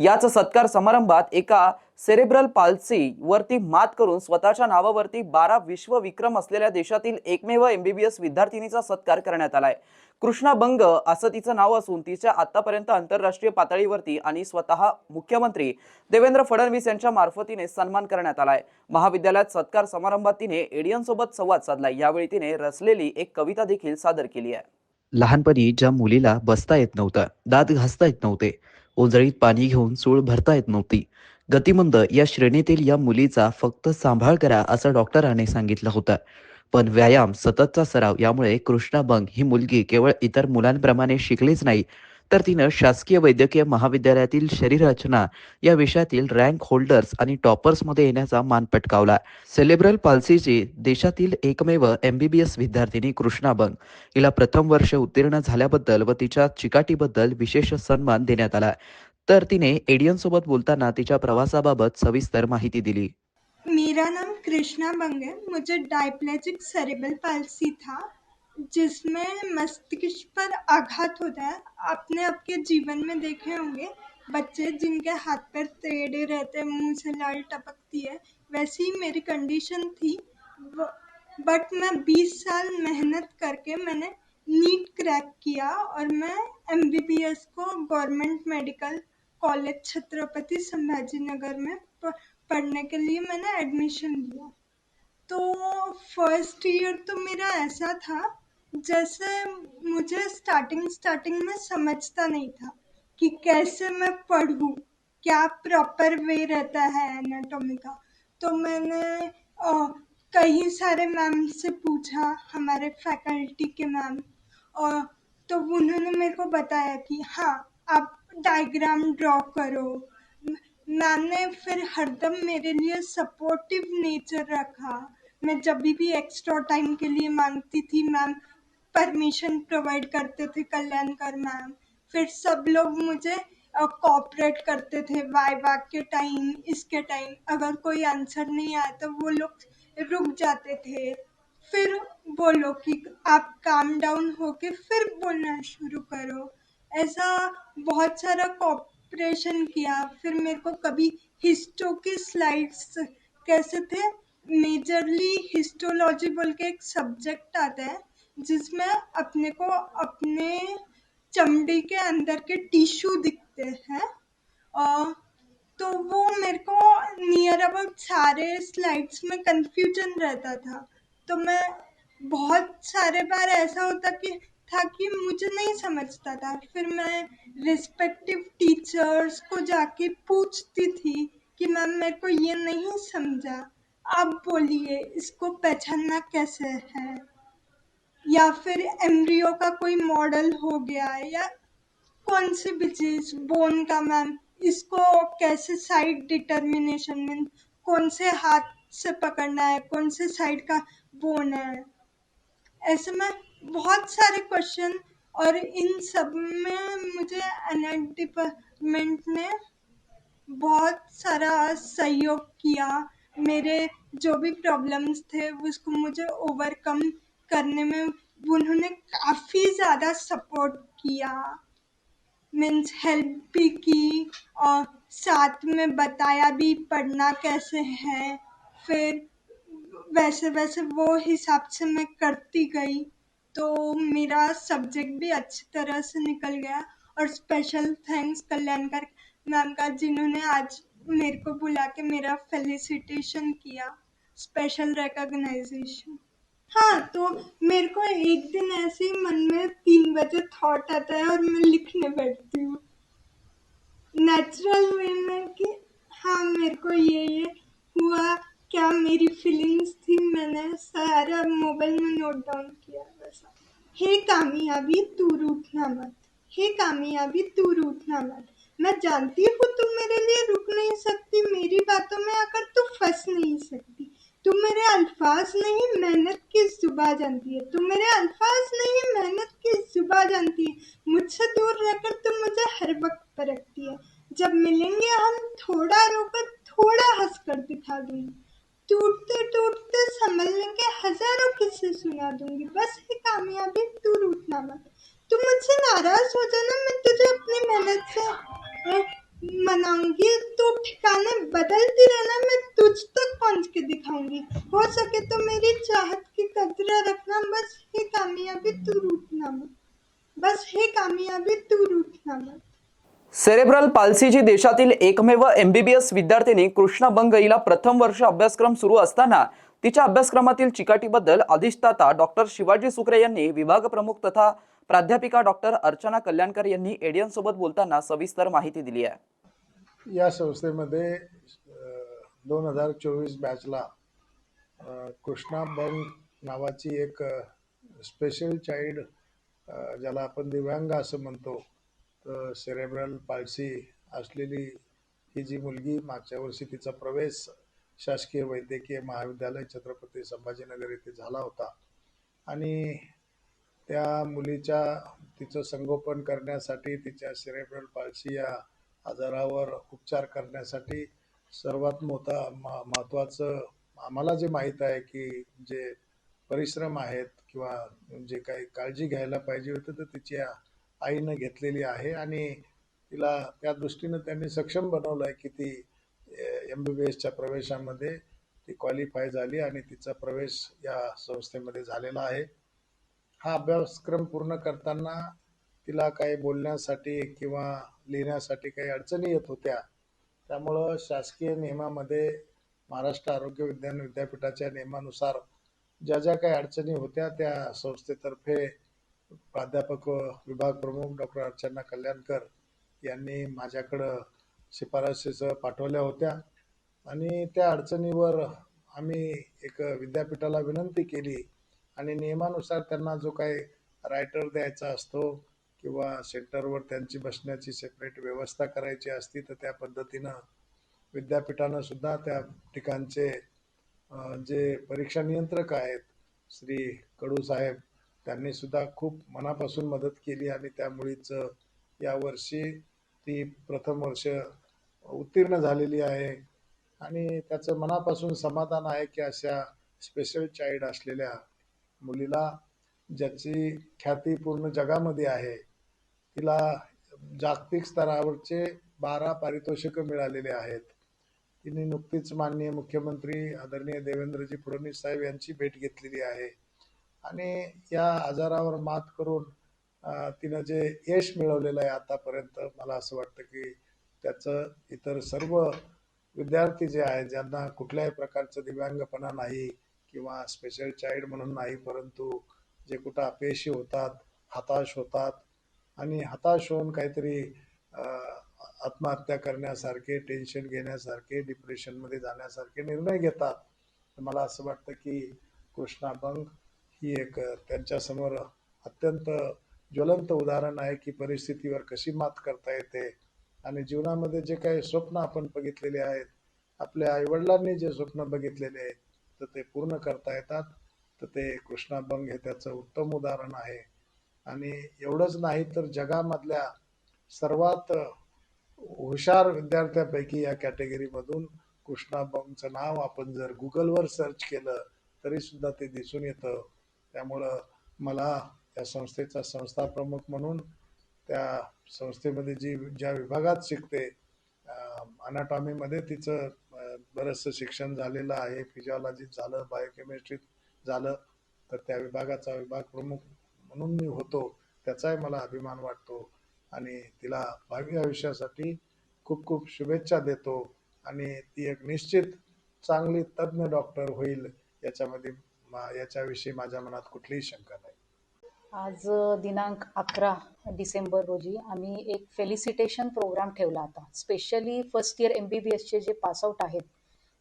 याच सत्कार समारंभात एका सेरेब्रल पाल्सी वरती मात करून स्वतःच्या नावावरती बारा विश्व विक्रम असलेल्या देशातील एकमेव एमबीबीएस विद्यार्थिनीचा सत्कार करण्यात आलाय. कृष्णा बंग असं तिचं नाव असून तिच्या आतापर्यंत आंतरराष्ट्रीय पातळीवरती आणि स्वतः मुख्यमंत्री देवेंद्र फडणवीस यांच्या मार्फतीने सन्मान करण्यात आलाय. महाविद्यालयात सत्कार समारंभात तिने एडियनसोबत संवाद साधलाय. यावेळी तिने रचलेली एक कविता देखील सादर केली आहे. लहानपणी ज्या मुलीला बसता येत नव्हतं दात घासता येत नव्हते उजळीत पाणी घेऊन चूळ भरता येत नव्हती. गतिमंद या श्रेणीतील या मुलीचा फक्त सांभाळ करा असं डॉक्टराने सांगितलं होतं. पण व्यायाम सततचा सराव यामुळे कृष्णा बंग ही मुलगी केवळ इतर मुलांप्रमाणे शिकलीच नाही तर तिनं शासकीय वैद्यकीय महाविद्यालयातील शरीररचना या विषयातील रँक होल्डर्स आणि टॉपर्समध्ये येण्याचा मान पटकावला. सेलेब्रल पाल्सीची देशातील एकमेव एमबीबीएस विद्यार्थिनी कृष्णा बंग हिला प्रथम वर्ष उत्तीर्ण झाल्याबद्दल व तिच्या चिकाटीबद्दल विशेष सन्मान देण्यात आला. तर तिने एडियन सोबत बोलताना तिच्या प्रवासाबाबत सविस्तर माहिती दिली. मेरा नाम कृष्णा बंग है मुझे डायप्लेजिक सेरेबल पाल्सी था। जिसमें मस्तिष्क पर आघात होता है, आपने आपके जीवन में देखे होंगे, बच्चे जिनके हाथ पैर टेढ़े रहते हैं, मुँह से लाल टपकती है, वैसी ही मेरी कंडीशन थी। बट मैं 20 साल मेहनत करके मैंने नीट क्रैक किया और मैं एमबीबीएस को government medical college Chhatrapati Sambhaji Nagar में पढ़ने के लिए मैंने एडमिशन लिया। तो फ़र्स्ट ईयर तो मेरा ऐसा था जैसे मुझे स्टार्टिंग स्टार्टिंग में समझता नहीं था कि कैसे मैं पढ़ूँ, क्या प्रॉपर वे रहता है एनाटॉमी का। तो मैंने कई सारे मैम से पूछा, हमारे फैकल्टी के मैम और तो उन्होंने मेरे को बताया कि हाँ आप डायग्राम ड्रॉ करो। मैम ने फिर हरदम मेरे लिए सपोर्टिव नेचर रखा। मैं जब भी एक्स्ट्रा टाइम के लिए मांगती थी मैम परमिशन प्रोवाइड करते थे कल्याणकर मैम। फिर सब लोग मुझे कॉपरेट करते थे वाइवा के टाइम इसके टाइम अगर कोई आंसर नहीं आया तो वो लोग रुक जाते थे। फिर बोलो कि आप काम डाउन होके फिर बोलना शुरू करो। ऐसा बहुत सारा कॉपरेशन किया। फिर मेरे को कभी हिस्टो की स्लाइड्स कैसे थे? मेजरली हिस्टोलॉजी बोल के एक सब्जेक्ट आता है। जिसमें अपने को अपने चमड़ी के अंदर के टिश्यू दिखते हैं। और तो वो मेरे को नियर अबाउट सारे स्लाइड्स में कंफ्यूजन रहता था। तो मैं बहुत सारे बार ऐसा होता कि, था कि मुझे नहीं समझता था। फिर मैं रिस्पेक्टिव टीचर्स को जाके पूछती थी कि मैम मेरे को ये नहीं समझा। आप बोलिए, इसको पहचानना कैसे है? या फिर एम्ब्रियो का कोई मॉडल हो गया है या कौन सी चीज़ बोन का मैम, इसको कैसे साइड डिटर्मिनेशन में कौन से हाथ से पकड़ना है, कौन से साइड का बोन है? ऐसे में बहुत सारे क्वेश्चन और इन सब में मुझे एनएड डिपार्टमेंट ने बहुत सारा सहयोग किया। मेरे जो भी प्रॉब्लम्स थे, उसको मुझे ओवरकम करने में उन्होंने काफ़ी ज़्यादा सपोर्ट किया मीन्स हेल्प भी की और साथ में बताया भी पढ़ना कैसे है। फिर वैसे वैसे वो हिसाब से मैं करती गई तो मेरा सब्जेक्ट भी अच्छी तरह से निकल गया। और स्पेशल थैंक्स कल्याणकर मैम का, जिन्होंने आज मेरे को बुला के मेरा फेलिसिटेशन किया स्पेशल रिकॉग्नाइजेशन हाँ तो मेरे को एक दिन ऐसे ही मन में तीन बजे थॉट आता है और मैं लिखने बैठती हूँ। नेचुरल वे में कि हाँ मेरे को ये ये हुआ, क्या मेरी फीलिंग्स थी, मैंने सारा मोबाइल में नोट डाउन किया वैसा हे कामयाबी तू रूठना मत। हे कामयाबी तू रूठना मत। मैं जानती हूँ तू मेरे लिए रुक नहीं सकती, मेरी बातों में आकर तू फंस नहीं सकती। तू मेरे अल्फाज नहीं मेहनत की जुबा जानती है। तू मेरे अल्फाज नहीं मेहनत की जुबा जानती है। मुझसे दूर रहकर तू मुझे हर वक्त परखती है। जब मिलेंगे हम, थोड़ा रोकर थोड़ा हंस कर दिखा दूँगी। टूटते टूटते संभलने के हज़ारों किस्से सुना दूँगी। बस ये कामयाबी तू रूठना मत। तुम मुझसे नाराज़ हो जाना, मैं तुझे अपनी मेहनत से मनाऊंगी तो ठिकाने बदलती रहना मैं तुझ तक पहुंच के दिखाऊंगी। हो सके तो मेरी चाहत की कदर रखना बस हे कामयाबी तू रूठना मत। बस हे कामयाबी तू रूठना मत। सेरेब्रल पाल्सीची देशातील एकमेव एमबीबीएस विद्यार्थिनी कृष्णा बंग हिला प्रथम वर्ष अभ्यासक्रम सुरू असताना तिच्या अभ्यासक्रमातील चिकाटीबद्दल अधिष्ठाता डॉक्टर शिवाजी सुक्रे यांनी विभाग प्रमुख तथा प्राध्यापिका डॉक्टर अर्चना कल्याणकर यांनी एडियन सोबत बोलताना सविस्तर माहिती दिली आहे. या संस्थेमध्ये दोन हजार चोवीस बॅचला कृष्णा बंग नावाची एक स्पेशल चाइल्ड ज्याला आपण दिव्यांग असं म्हणतो तर सेरेब्रल पालसी असलेली ही जी मुलगी मागच्या वर्षी तिचा प्रवेश शासकीय वैद्यकीय महाविद्यालय छत्रपती संभाजीनगर येथे झाला होता. आणि त्या मुलीच्या तिचं संगोपन करण्यासाठी तिच्या सिरेब्रल पाल्सी या आजारावर उपचार करण्यासाठी सर्वात मोठा म महत्त्वाचं आम्हाला जे माहीत आहे की जे परिश्रम आहेत किंवा जे काही काळजी घ्यायला पाहिजे होतं तर तिच्या आईनं घेतलेली आहे आणि तिला त्या दृष्टीनं त्यांनी सक्षम बनवलं आहे की ती एम बी बी एसच्या प्रवेशामध्ये ती क्वालिफाय झाली आणि तिचा प्रवेश या संस्थेमध्ये झालेला आहे. हा अभ्यासक्रम पूर्ण करताना तिला काही बोलण्यासाठी किंवा लिहिण्यासाठी काही अडचणी येत होत्या. त्यामुळं शासकीय नियमामध्ये महाराष्ट्र आरोग्य विज्ञान विद्यापीठाच्या नियमानुसार ज्या ज्या काही अडचणी होत्या त्या संस्थेतर्फे प्राध्यापक विभाग प्रमुख डॉक्टर अर्चना कल्याणकर यांनी माझ्याकडं शिफारशीसह पाठवल्या होत्या. आणि त्या अडचणीवर आम्ही एक विद्यापीठाला विनंती केली आणि नियमानुसार त्यांना जो काही रायटर द्यायचा असतो किंवा सेंटरवर त्यांची बसण्याची सेपरेट व्यवस्था करायची असती तर त्या पद्धतीनं विद्यापीठानं सुद्धा त्या ठिकाणचे जे परीक्षा नियंत्रक आहेत श्री कडू साहेब त्यांनी सुद्धा खूप मनापासून मदत केली आणि त्या या यावर्षी ती प्रथम वर्ष उत्तीर्ण झालेली आहे. आणि त्याचं मनापासून समाधान आहे की अशा स्पेशल चाइल्ड असलेल्या मुलीला ज्याची ख्याती पूर्ण जगामध्ये आहे तिला जागतिक स्तरावरचे बारा पारितोषिकं मिळालेले आहेत. तिने नुकतीच माननीय मुख्यमंत्री आदरणीय देवेंद्रजी फडणवीस साहेब यांची भेट घेतलेली आहे. आणि या आजारावर मात करून तिनं जे यश मिळवलेलं आहे आतापर्यंत मला असं वाटतं की त्याचं इतर सर्व विद्यार्थी जे आहेत ज्यांना कुठल्याही प्रकारचं दिव्यांगपणा नाही किंवा स्पेशल चाइल्ड म्हणून नाही परंतु जे कुठं अपयशी होतात हताश होतात आणि हताश होऊन काहीतरी आत्महत्या करण्यासारखे टेन्शन घेण्यासारखे डिप्रेशनमध्ये जाण्यासारखे निर्णय घेतात. मला असं वाटतं की कृष्णा बंग ही एक त्यांच्यासमोर अत्यंत ज्वलंत उदाहरण आहे की परिस्थितीवर कशी मात करता येते. आणि जीवनामध्ये जे काही स्वप्न आपण बघितलेले आहेत आपल्या आईवडिलांनी जे स्वप्न बघितलेले आहेत तर ते पूर्ण करता येतात. तर ते कृष्णा बंग हे त्याचं उत्तम उदाहरण आहे. आणि एवढंच नाही तर जगामधल्या सर्वात हुशार विद्यार्थ्यापैकी या कॅटेगरीमधून कृष्णाभंगचं नाव आपण जर गुगलवर सर्च केलं तरी सुद्धा ते दिसून येतं. त्यामुळं मला या संस्थेचा संस्था प्रमुख म्हणून त्या संस्थेमध्ये जी ज्या विभागात शिकते अनाटॉमीमध्ये तिचं बरंचसं शिक्षण झालेलं आहे. फिजिओलॉजीत झालं बायोकेमिस्ट्रीत झालं. तर त्या विभागाचा विभाग प्रमुख म्हणून मी होतो. त्याचाही मला अभिमान वाटतो. आणि तिला भावी आयुष्यासाठी खूप खूप शुभेच्छा देतो. आणि ती एक निश्चित चांगली तज्ज्ञ डॉक्टर होईल. याच्यामध्ये मा- याच्याविषयी माझ्या मनात कुठलीही शंका नाही. आज दिनांक अकरा डिसेंबर रोजी आम्ही एक फेलिसिटेशन प्रोग्राम ठेवला होता. Specially first year M B B एसचे जे पासआउट आहेत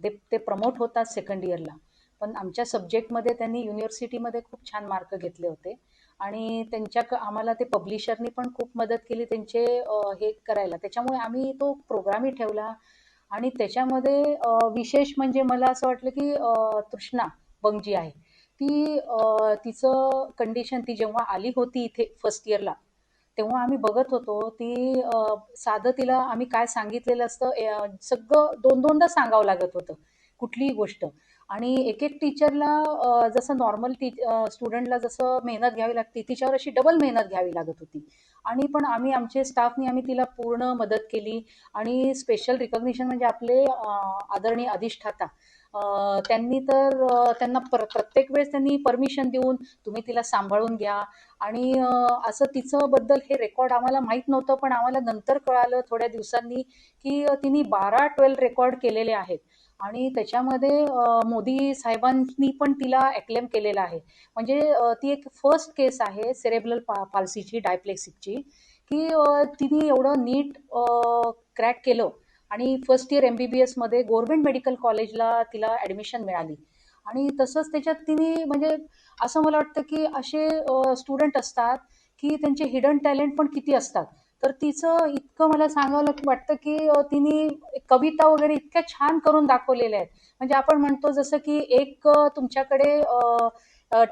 ते ते प्रमोट होतात सेकंड इयरला पण आमच्या सब्जेक्टमध्ये त्यांनी युनिव्हर्सिटीमध्ये खूप छान मार्क घेतले होते. आणि त्यांच्या आम्हाला ते पब्लिशरनी पण खूप मदत केली त्यांचे हे करायला. त्याच्यामुळे आम्ही तो प्रोग्रामही ठेवला. आणि त्याच्यामध्ये विशेष म्हणजे मला असं वाटलं की तृष्णा बंगजी आहे. ती तिचं कंडिशन ती जेव्हा आली होती इथे फर्स्ट इयरला तेव्हा आम्ही बघत होतो ती साधं तिला आम्ही काय सांगितलेलं असतं सगळं दोन दोनदा सांगावं लागत होतं कुठलीही गोष्ट. आणि एक एक टीचरला जसं नॉर्मल टी स्टुडंटला जसं मेहनत घ्यावी लागते तिच्यावर अशी डबल मेहनत घ्यावी लागत होती. आणि पण आम्ही आमचे स्टाफनी आम्ही तिला पूर्ण मदत केली. आणि स्पेशल रिकॉग्निशन म्हणजे आपले आदरणीय अधिष्ठाता त्यांनी तर त्यांना प्र प्रत्येक वेळेस त्यांनी परमिशन देऊन तुम्ही तिला सांभाळून घ्या. आणि असं तिचं बद्दल हे रेकॉर्ड आम्हाला माहीत नव्हतं पण आम्हाला नंतर कळालं थोड्या दिवसांनी की तिने बारा ट्वेल्व रेकॉर्ड केलेले आहेत. आणि त्याच्यामध्ये मोदी साहेबांनी पण तिला ॲक्लेम केलेला आहे. म्हणजे ती एक फर्स्ट केस आहे सेरेब्रल पा पाल्सीची डायप्लेक्सिकची की तिने एवढं नीट क्रॅक केलं. आणि first year M B B एसमध्ये गव्हर्मेंट मेडिकल कॉलेजला तिला ॲडमिशन मिळाली. आणि तसंच त्याच्यात तिने म्हणजे असं मला वाटतं की असे स्टुडंट असतात की त्यांचे हिडन टॅलेंट पण किती असतात. तर तिचं इतकं मला सांगावं वाटतं की तिने कविता वगैरे इतक्या छान करून दाखवलेल्या आहेत. म्हणजे आपण म्हणतो जसं की एक तुमच्याकडे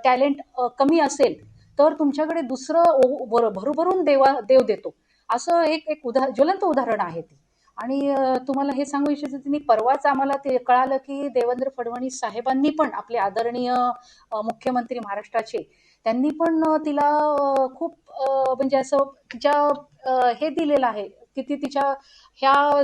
टॅलेंट कमी असेल तर तुमच्याकडे दुसरं भरभरून देवा देव देतो. असं एक एक उदा ज्वलंत उदाहरण आहे ती. आणि तुम्हाला हे सांगू इच्छिते तिने परवाच आम्हाला ते कळालं की देवेंद्र फडणवीस साहेबांनी पण आपले आदरणीय मुख्यमंत्री महाराष्ट्राचे त्यांनी पण तिला खूप म्हणजे असं तिच्या हे दिलेलं आहे की ती तिच्या ह्या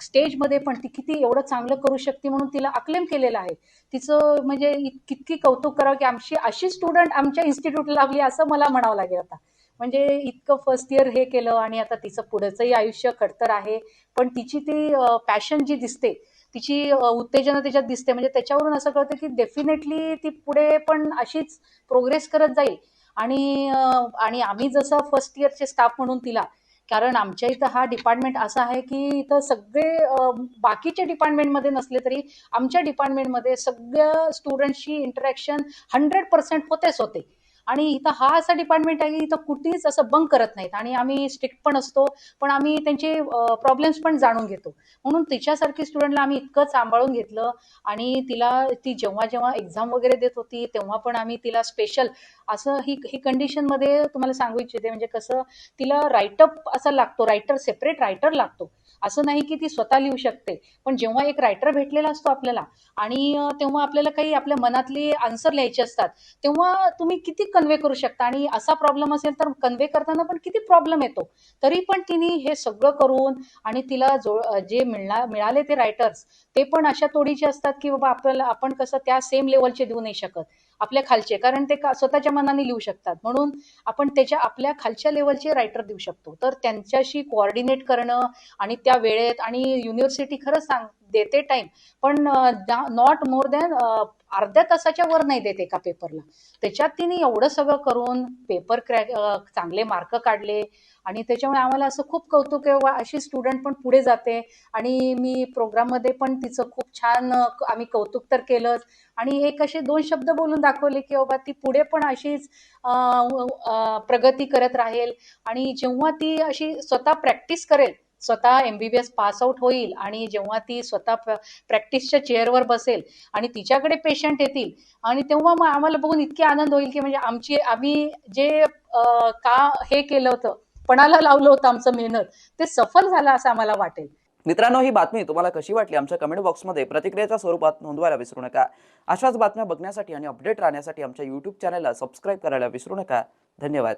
स्टेजमध्ये पण ती किती एवढं चांगलं करू शकते म्हणून तिला अक्लेम केलेलं आहे. तिचं म्हणजे कितकी कौतुक करावं की आमची अशी स्टुडंट आमच्या इन्स्टिट्यूटला लागली असं मला म्हणावं लागेल आता. म्हणजे इतकं फर्स्ट इयर हे केलं आणि आता तिचं पुढचंही आयुष्य खडतर आहे. पण तिची ती पॅशन जी दिसते तिची उत्तेजना त्याच्यात दिसते. म्हणजे त्याच्यावरून असं कळतं की डेफिनेटली ती पुढे पण अशीच प्रोग्रेस करत जाईल. आणि आणि आम्ही जसं फर्स्ट इयरचे स्टाफ म्हणून तिला कारण आमच्या इथं हा डिपार्टमेंट असा आहे की इथं सगळे बाकीच्या डिपार्टमेंटमध्ये नसले तरी आमच्या डिपार्टमेंटमध्ये सगळ्या स्टुडंटशी इंटरॅक्शन हंड्रेड पर्सेंट होतेच होते. आणि इथं हा असा डिपार्टमेंट आहे की इथं कुठेच असं बंक करत नाहीत. आणि आम्ही स्ट्रिक्ट पण असतो पण आम्ही त्यांचे प्रॉब्लेम्स पण जाणून घेतो. म्हणून तिच्यासारखी स्टुडंटला आम्ही इतकं सांभाळून घेतलं. आणि तिला ती जेव्हा जेव्हा एक्झाम वगैरे देत होती तेव्हा पण आम्ही तिला स्पेशल असं ही ही कंडिशनमध्ये तुम्हाला सांगू इच्छिते. म्हणजे कसं तिला राईटअप असा लागतो रायटर सेपरेट रायटर लागतो. असं नाही की ती स्वतः लिहू शकते. पण जेव्हा एक रायटर भेटलेला असतो आपल्याला आणि तेव्हा आपल्याला काही आपल्या मनातली आन्सर लिहायचे असतात तेव्हा तुम्ही किती कन्वे करू शकता? आणि असा प्रॉब्लेम असेल तर कन्वे करताना पण किती प्रॉब्लेम येतो? तरी पण तिने हे सगळं करून आणि तिला जो जे मिळणार मिळाले ते रायटर्स ते पण अशा तोडीचे असतात की बाबा आपल्याला आपण कसं त्या सेम लेवलचे देऊ नाही शकत. आपल्या खालचे कारण ते का स्वतःच्या मनाने लिहू शकतात. म्हणून आपण त्याच्या आपल्या खालच्या लेवलचे रायटर देऊ शकतो. तर त्यांच्याशी कोऑर्डिनेट करणं आणि त्या वेळेत आणि युनिव्हर्सिटी खरंच सांग देते टाइम पण नॉट मोर दॅन अर्ध्या तासाच्या वर नाही देते एका पेपरला त्याच्यात तिने एवढं सगळं करून पेपर क्रॅक चांगले मार्क काढले. आणि त्याच्यामुळे आम्हाला असं खूप कौतुक आहे अशी स्टुडंट पण पुढे जाते. आणि मी प्रोग्राममध्ये पण तिचं खूप छान आम्ही कौतुक तर केलंच. आणि एक असे दोन शब्द बोलून दाखवले की बाबा ती पुढे पण अशीच प्रगती करत राहील. आणि जेव्हा ती अशी स्वतः प्रॅक्टिस करेल स्वतः M B B S pass out होईल आणि जेव्हा ती स्वतः प्रॅक्टिसच्या चेअरवर बसेल आणि तिच्याकडे पेशंट येतील आणि तेव्हा मग आम्हाला बघून इतके आनंद होईल की म्हणजे आमची आम्ही जे का हे केलं होतं पणाला लावलं होतं आमचं मेहनत ते सफल झालं असं आम्हाला वाटेल. मित्रांनो ही बातमी तुम्हाला कशी वाटली? आमच्या कमेंट बॉक्समध्ये प्रतिक्रियेच्या स्वरूपात नोंदवायला विसरू नका. अशाच बातम्या बघण्यासाठी आणि अपडेट राहण्यासाठी आमच्या यूट्यूब चॅनलला सबस्क्राईब करायला विसरू नका. धन्यवाद.